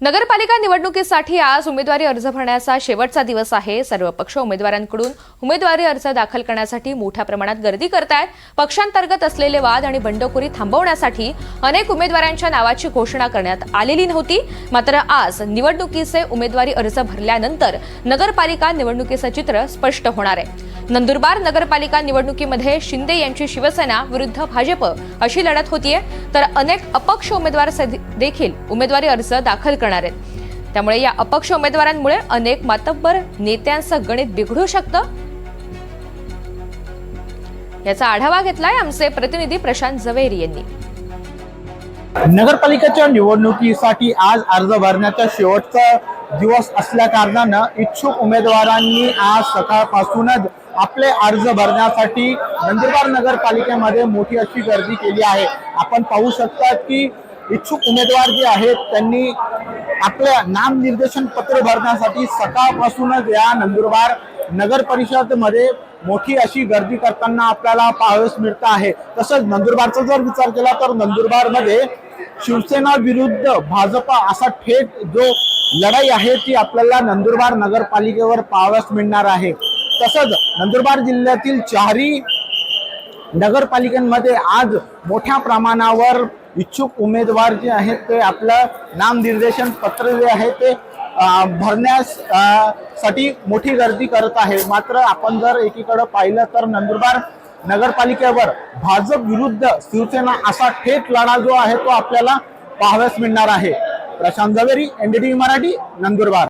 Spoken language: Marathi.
नगरपालिका निवडणुकीसाठी आज उमेदवारी अर्ज भरण्याचा शेवटचा दिवस आहे. सर्व पक्ष उमेदवारांकडून उमेदवारी अर्ज दाखल करण्यासाठी मोठ्या प्रमाणात गर्दी करतायत. पक्षांतर्गत असलेले वाद आणि बंडखोरी थांबवण्यासाठी अनेक उमेदवारांच्या नावाची घोषणा करण्यात आलेली नव्हती. मात्र आज निवडणुकीचे उमेदवारी अर्ज भरल्यानंतर नगरपालिका निवडणुकीचं चित्र स्पष्ट होणार आहे. नंदुरबार नगरपालिका निवडणुकीमध्ये शिंदे यांची शिवसेना विरुद्ध भाजप अशी लढत होतीये. तर अनेक अपक्ष उमेदवार देखील उमेदवारी अर्ज दाखल करणार आहेत. त्यामुळे या अपक्ष उमेदवारांमुळे अनेक मातब्बर नेत्यांचं गणित बिघडू शकतं. याचा आढावा घेतलाय आमचे प्रतिनिधी प्रशांत जवेरी यांनी. नगरपालिकेच्या निवडणुकीसाठी आज अर्ज भरण्याचा शेवटचा दिवस असल्या कारणानं इच्छुक उमेदवारांनी आज सकाळपासूनच आपले अर्ज भरण्यासाठी नंदुरबार नगरपालिकेमध्ये मोठी अशी गर्दी केली आहे. आपण पाहू शकता की इच्छुक उमेदवार जे आहेत त्यांनी आपल्या नामनिर्देशन पत्र भरण्यासाठी सकाळपासूनच या नंदुरबार नगर परिषदमध्ये मोठी अशी गर्दी करताना आपल्याला पाहावेस मिळत आहे. तसंच नंदुरबारचा जर विचार केला तर नंदुरबारमध्ये शिवसेना विरुद्ध भाजपा असा थेट जो लढाई आहे ती आपल्याला नंदुरबार नगरपालिकेवर पाहावयास मिळणार आहे. तसंच नंदुरबार जिल्ह्यातील चारही नगरपालिकांमध्ये आज मोठ्या प्रमाणावर इच्छुक उमेदवार जे आहेत ते आपलं नामनिर्देशन पत्र जे आहे ते भरण्यास साठी मोठी गर्दी करत आहे. मात्र आपण जर एकीकडे पाहिलं तर नंदुरबार नगरपालिकेवर भाजप विरुद्ध शिवसेना असा थेट लढा जो आहे तो आपल्याला पाहाव्यास मिळणार आहे. प्रशांत जवेरी एनडीटीव्ही मराठी नंदुरबार.